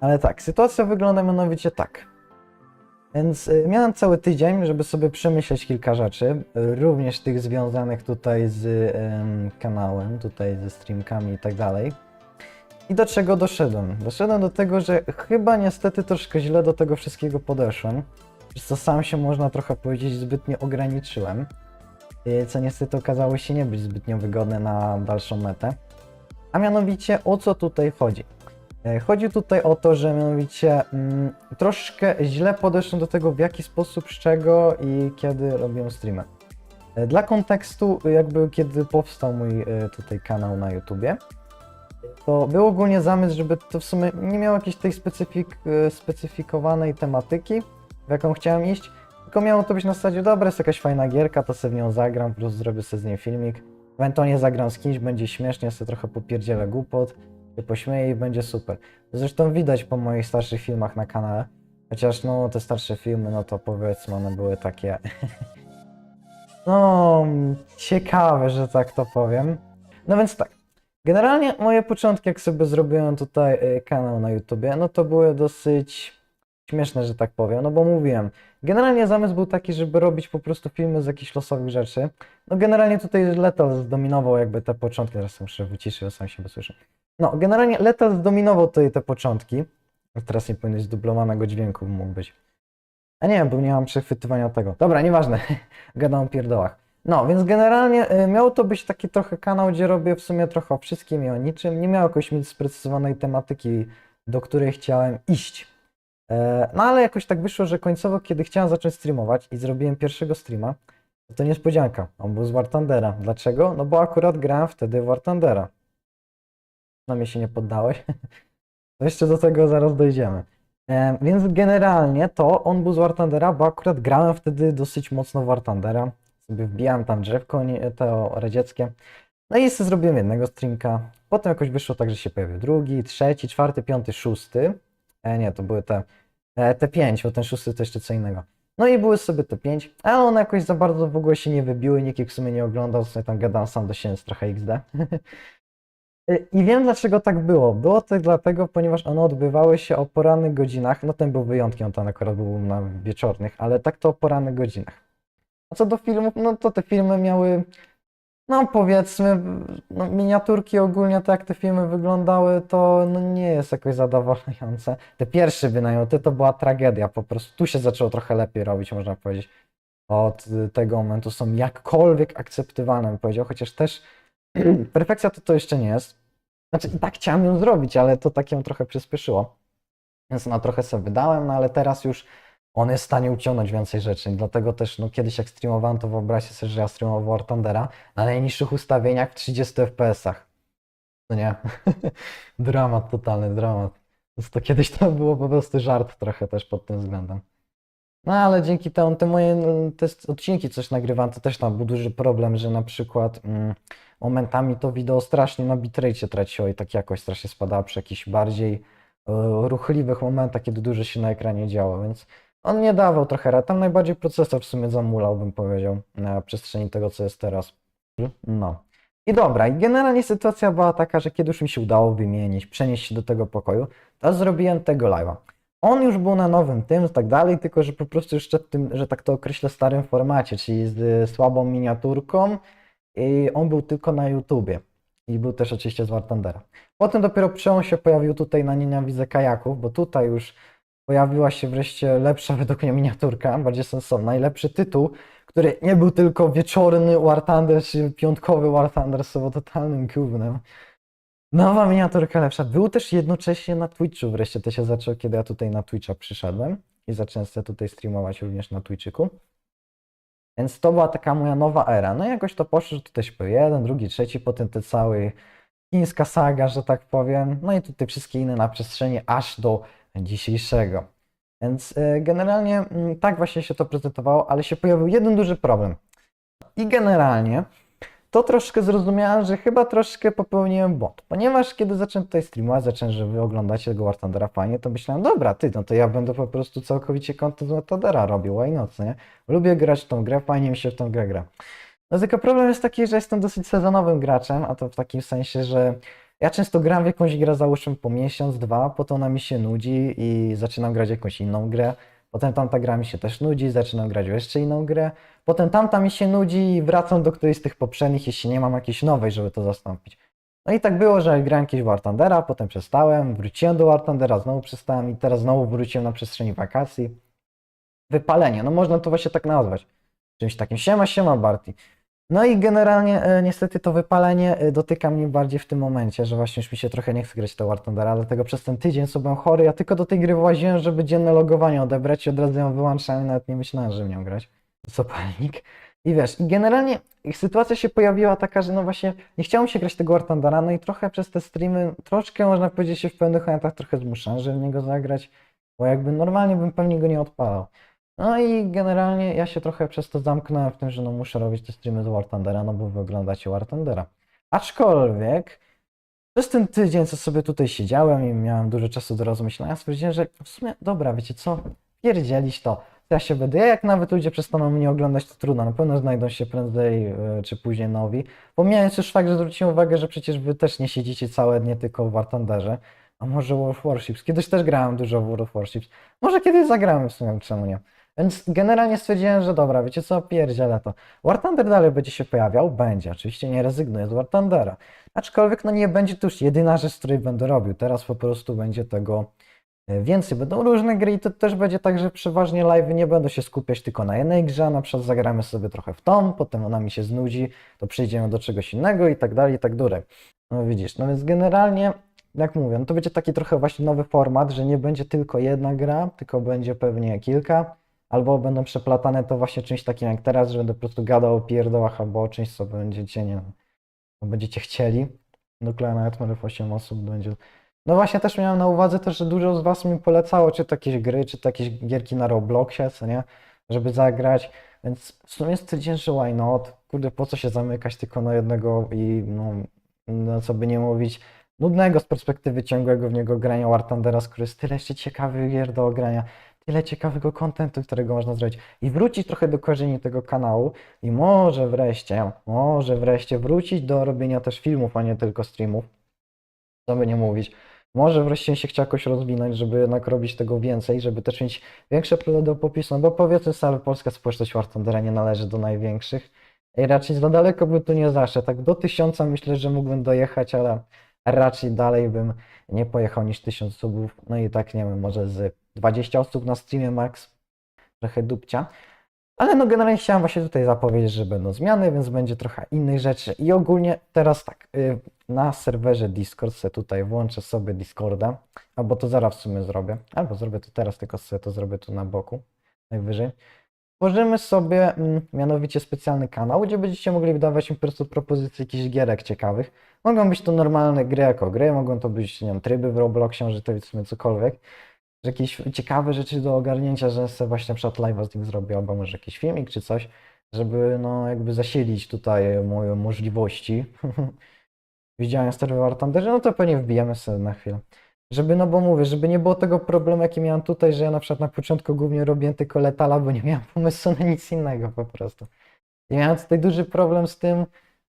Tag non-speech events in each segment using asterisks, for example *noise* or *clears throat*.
Ale tak, sytuacja wygląda mianowicie tak. Więc y, miałem cały tydzień, żeby sobie przemyśleć kilka rzeczy, y, również tych związanych tutaj z em, kanałem, tutaj ze streamkami i tak dalej. I do czego doszedłem? Doszedłem do tego, że chyba niestety troszkę źle do tego wszystkiego podeszłem, przez co sam się można trochę powiedzieć zbytnio ograniczyłem, co niestety okazało się nie być zbytnio wygodne na dalszą metę. A mianowicie o co tutaj chodzi? E, Chodzi tutaj o to, że mianowicie mm, troszkę źle podeszłem do tego, w jaki sposób, z czego i kiedy robię streamy. E, Dla kontekstu, jakby kiedy powstał mój e, tutaj kanał na YouTubie, to był ogólnie zamysł, żeby to w sumie nie miało jakiejś tej specyfik, specyfikowanej tematyki, w jaką chciałem iść, tylko miało to być na zasadzie, dobra, jest jakaś fajna gierka, to sobie w nią zagram, prostu zrobię sobie z niej filmik, ewentualnie zagram z kimś, będzie śmiesznie, sobie trochę popierdzielę głupot, się pośmieję i będzie super. Zresztą widać po moich starszych filmach na kanale, chociaż no te starsze filmy, no to powiedzmy one były takie *laughs* no ciekawe, że tak to powiem. No więc tak, generalnie moje początki, jak sobie zrobiłem tutaj y, kanał na YouTubie, no to były dosyć śmieszne, że tak powiem, no bo mówiłem, generalnie zamysł był taki, żeby robić po prostu filmy z jakichś losowych rzeczy. No generalnie tutaj Lethal zdominował jakby te początki, teraz muszę wyciszyć, bo sam się słyszę. No, generalnie Lethal zdominował tutaj te początki. Teraz nie powinno być dublowanego dźwięku, mógł być. A nie bo nie mam przechwytywania tego. Dobra, nieważne. *laughs* Gadam o pierdołach. No, więc generalnie y, miał to być taki trochę kanał, gdzie robię w sumie trochę o wszystkim i o niczym. Nie miał jakoś mieć sprecyzowanej tematyki, do której chciałem iść. E, no ale jakoś tak wyszło, że końcowo, kiedy chciałem zacząć streamować i zrobiłem pierwszego streama, to niespodzianka. On był z War Thundera. Dlaczego? No bo akurat grałem wtedy w War Thundera. Na mnie się nie poddałeś. To jeszcze do tego zaraz dojdziemy. Więc generalnie to on był z War Thundera, bo akurat grałem wtedy dosyć mocno w War. Sobie wbijałem tam drzewko to radzieckie. No i sobie zrobiłem jednego streamka. Potem jakoś wyszło tak, że się pojawił drugi, trzeci, czwarty, piąty, szósty. E, nie, to były te, e, te pięć, bo ten szósty to jeszcze co innego. No i były sobie te pięć, ale one jakoś za bardzo w ogóle się nie wybiły, nikt ich w sumie nie oglądał, sobie tam gadałem sam do siebie, trochę XD. *laughs* I wiem dlaczego tak było. Było to dlatego, ponieważ one odbywały się o porannych godzinach. No ten był wyjątkiem, ten akurat był na wieczornych, ale tak to o porannych godzinach. A co do filmów, no to te filmy miały, no powiedzmy, no miniaturki ogólnie, to jak te filmy wyglądały, to no nie jest jakoś zadowalające. Te pierwsze bynajmniej, to była tragedia, po prostu tu się zaczęło trochę lepiej robić, można powiedzieć. Od tego momentu są jakkolwiek akceptowalne, bym powiedział, chociaż też *clears throat* perfekcja to to jeszcze nie jest. Znaczy i tak chciałem ją zrobić, ale to tak ją trochę przyspieszyło. Więc no trochę sobie wydałem, no ale teraz już on jest w stanie uciągnąć więcej rzeczy. Dlatego też no kiedyś jak streamowałem, to wyobraźcie sobie, że ja streamowałem War Thundera na najniższych ustawieniach w 30 FPS-ach. No nie. *laughs* dramat, totalny dramat. Więc to kiedyś to było po prostu żart trochę też pod tym względem. No ale dzięki temu, te moje no, te odcinki coś nagrywam, to też tam był duży problem, że na przykład mm, momentami to wideo strasznie na bitrate traciło i tak jakoś strasznie spadała przy jakichś bardziej e, ruchliwych momentach, kiedy dużo się na ekranie działo, więc on nie dawał trochę rad. Tam najbardziej procesor w sumie zamulał, bym powiedział, na przestrzeni tego, co jest teraz. No. I dobra, i generalnie sytuacja była taka, że kiedy już mi się udało wymienić, przenieść się do tego pokoju, to zrobiłem tego live'a. On już był na nowym tym i tak dalej, tylko że po prostu jeszcze tym, że tak to określę, starym formacie, czyli z słabą miniaturką i on był tylko na YouTubie. I był też oczywiście z War Thundera. Potem dopiero przełom się pojawił tutaj na Nienawidzę Kajaków, bo tutaj już pojawiła się wreszcie lepsza *laughs* według mnie miniaturka, bardziej sensowna i lepszy tytuł, który nie był tylko wieczorny War Thunder czy piątkowy War Thunder z totalnym gównem. Nowa miniaturka lepsza. Był też jednocześnie na Twitchu, wreszcie to się zaczęło, kiedy ja tutaj na Twitcha przyszedłem i zacząłem sobie tutaj streamować również na Twitchiku. Więc to była taka moja nowa era. No i jakoś to poszło, że tutaj pojawił jeden, drugi, trzeci, potem ten cały chińska saga, że tak powiem. No i tutaj wszystkie inne na przestrzeni aż do dzisiejszego. Więc y, generalnie mm, tak właśnie się to prezentowało, ale się pojawił jeden duży problem. I generalnie to troszkę zrozumiałem, że chyba troszkę popełniłem błąd, ponieważ kiedy zacząłem tutaj streamować, zacząłem, że wy oglądacie tego War Thundera fajnie, to myślałem, dobra, ty, no to ja będę po prostu całkowicie content War Thundera robił, why not, nie? Lubię grać w tą grę, fajnie mi się w tą grę gra. No tylko problem jest taki, że jestem dosyć sezonowym graczem, a to w takim sensie, że Ja często gram w jakąś grę, załóżmy po miesiąc, dwa, potem ona mi się nudzi i zaczynam grać jakąś inną grę. Potem tamta gra mi się też nudzi, zaczynam grać w jeszcze inną grę. Potem tamta mi się nudzi i wracam do którejś z tych poprzednich, jeśli nie mam jakiejś nowej, żeby to zastąpić. No i tak było, że grałem w War Thundera, potem przestałem, wróciłem do War Thundera, znowu przestałem i teraz znowu wróciłem na przestrzeni wakacji. Wypalenie, no można to właśnie tak nazwać. Czymś takim. Siema, siema Barty. No i generalnie e, niestety to wypalenie e, dotyka mnie bardziej w tym momencie, że właśnie już mi się trochę nie chce grać w War Thundera, dlatego przez ten tydzień co byłem chory, ja tylko do tej gry właziłem, żeby dzienne logowanie odebrać i od razu ją wyłączałem i nawet nie myślałem, że w nią grać. Zapalnik. I wiesz, i generalnie sytuacja się pojawiła taka, że no właśnie nie chciało mi się grać tego War Thundera, no i trochę przez te streamy, troszkę można powiedzieć się w pewnych momentach trochę zmuszałem, żeby w niego zagrać, bo jakby normalnie bym pewnie go nie odpalał. No i generalnie ja się trochę przez to zamknąłem w tym, że no muszę robić te streamy z War Thundera, no bo wy oglądacie War Thundera. Aczkolwiek przez ten tydzień, co sobie tutaj siedziałem i miałem dużo czasu do rozmyślania, stwierdziłem, że w sumie dobra, wiecie co, pierdzielić to. Ja się będę, ja jak nawet ludzie przestaną mnie oglądać, to trudno, na pewno znajdą się prędzej e, czy później nowi. Pomijając już fakt, że zwróciłem uwagę, że przecież wy też nie siedzicie całe dnie tylko w War Thunderze, a może World of Warships. Kiedyś też grałem dużo w World of Warships. Może kiedyś zagramy w sumie, czemu nie. Więc generalnie stwierdziłem, że dobra, wiecie co, pierdzielę to. War Thunder dalej będzie się pojawiał? Będzie. Oczywiście nie rezygnuję z War Thundera. Aczkolwiek no nie będzie to już jedyna rzecz, której będę robił. Teraz po prostu będzie tego e, więcej. Będą różne gry i to też będzie tak, że przeważnie live nie będą się skupiać tylko na jednej grze. Na przykład zagramy sobie trochę w tą, potem ona mi się znudzi, to przejdziemy do czegoś innego i tak dalej, i tak dalej. No widzisz, no więc generalnie jak mówię, no to będzie taki trochę właśnie nowy format, że nie będzie tylko jedna gra, tylko będzie pewnie kilka, albo będą przeplatane to właśnie czymś takim jak teraz, że będę po prostu gadał o pierdołach albo o czymś, co będziecie, nie co będziecie chcieli. Nuklearna Nightmare 8 osób będzie... No właśnie też miałem na uwadze też, że dużo z was mi polecało, czy to jakieś gry, czy to jakieś gierki na Robloxie, co nie, żeby zagrać, więc w sumie stwierdziłem, że why not, kurde, po co się zamykać tylko na jednego i no, no co by nie mówić, nudnego z perspektywy ciągłego w niego grania War Thundera, skoro jest tyle jeszcze ciekawych gier do ogrania, tyle ciekawego kontentu, którego można zrobić. I wrócić trochę do korzeni tego kanału i może wreszcie, może wreszcie wrócić do robienia też filmów, a nie tylko streamów, co by nie mówić. Może wreszcie się chciał jakoś rozwinąć, żeby jednak robić tego więcej, żeby też mieć większe pole do popisu, no bo powiedzmy sobie, polska społeczność War Thundera nie należy do największych. I raczej za daleko by tu nie zaszedł, tak do tysiąca myślę, że mógłbym dojechać, ale raczej dalej bym nie pojechał niż 1000 subów. No i tak nie wiem, może z 20 osób na streamie max. Trochę dupcia. Ale no generalnie chciałem właśnie tutaj zapowiedzieć, że będą zmiany, więc będzie trochę innych rzeczy. I ogólnie teraz tak, y, na serwerze Discord sobie tutaj włączę sobie Discorda, albo to zaraz w sumie zrobię, albo zrobię to teraz, tylko sobie to zrobię tu na boku, najwyżej. Tworzymy sobie mm, mianowicie specjalny kanał, gdzie będziecie mogli wydawać mi po prostu propozycje jakichś gierek ciekawych. Mogą być to normalne gry jako gry, mogą to być, nie wiem, tryby w Robloxie, że to jest w sumie cokolwiek. Jakieś ciekawe rzeczy do ogarnięcia, że sobie właśnie na przykład live'a z nim zrobię, albo może jakiś filmik czy coś, żeby no jakby zasilić tutaj moje możliwości. *laughs* Widziałem serwer War no to pewnie wbijemy sobie na chwilę. Żeby, no bo mówię, żeby nie było tego problemu, jaki miałem tutaj, że ja na przykład na początku głównie robiłem tylko letala, bo nie miałem *laughs* pomysłu na nic innego po prostu. I miałem tutaj duży problem z tym,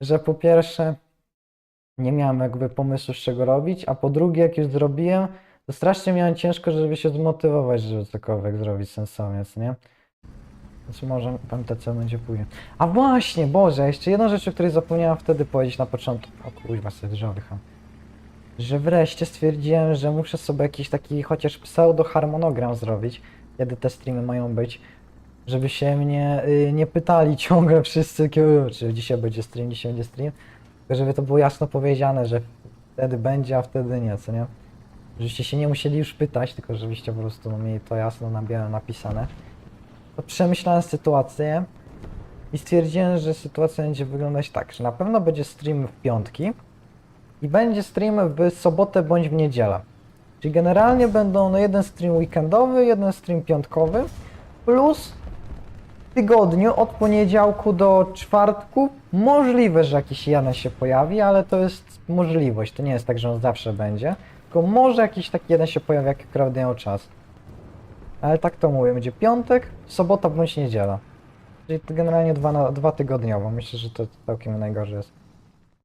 że po pierwsze nie miałem jakby pomysłu z czego robić, a po drugie jak już zrobiłem, strasznie miałem ciężko, żeby się zmotywować, żeby cokolwiek zrobić sensownie, co nie? Więc może MTC będzie później. A właśnie, Boże, jeszcze jedna rzecz, o której zapomniałem wtedy powiedzieć na początku. O kuźwa, sobie drzewo wycham. Że wreszcie stwierdziłem, że muszę sobie jakiś taki chociaż pseudo-harmonogram zrobić, kiedy te streamy mają być, żeby się mnie y, nie pytali *laughs* ciągle wszyscy, "Kiu, czy dzisiaj będzie stream, dzisiaj będzie stream, żeby to było jasno powiedziane, że wtedy będzie, a wtedy nie, co nie? Żebyście się nie musieli już pytać, tylko żebyście po prostu mieli to jasno na białe napisane. To przemyślałem sytuację i stwierdziłem, że sytuacja będzie wyglądać tak, że na pewno będzie stream w piątki i będzie stream w sobotę bądź w niedzielę. Czyli generalnie będą no jeden stream weekendowy, jeden stream piątkowy, plus w tygodniu od poniedziałku do czwartku możliwe, że jakiś jeden się pojawi, ale to jest możliwość, to nie jest tak, że on zawsze będzie, tylko może jakiś taki jeden się pojawi, jak miał czas. Ale tak to mówię, będzie piątek, sobota bądź niedziela. Czyli generalnie dwa, na, dwa tygodniowo, myślę, że to całkiem najgorzej jest.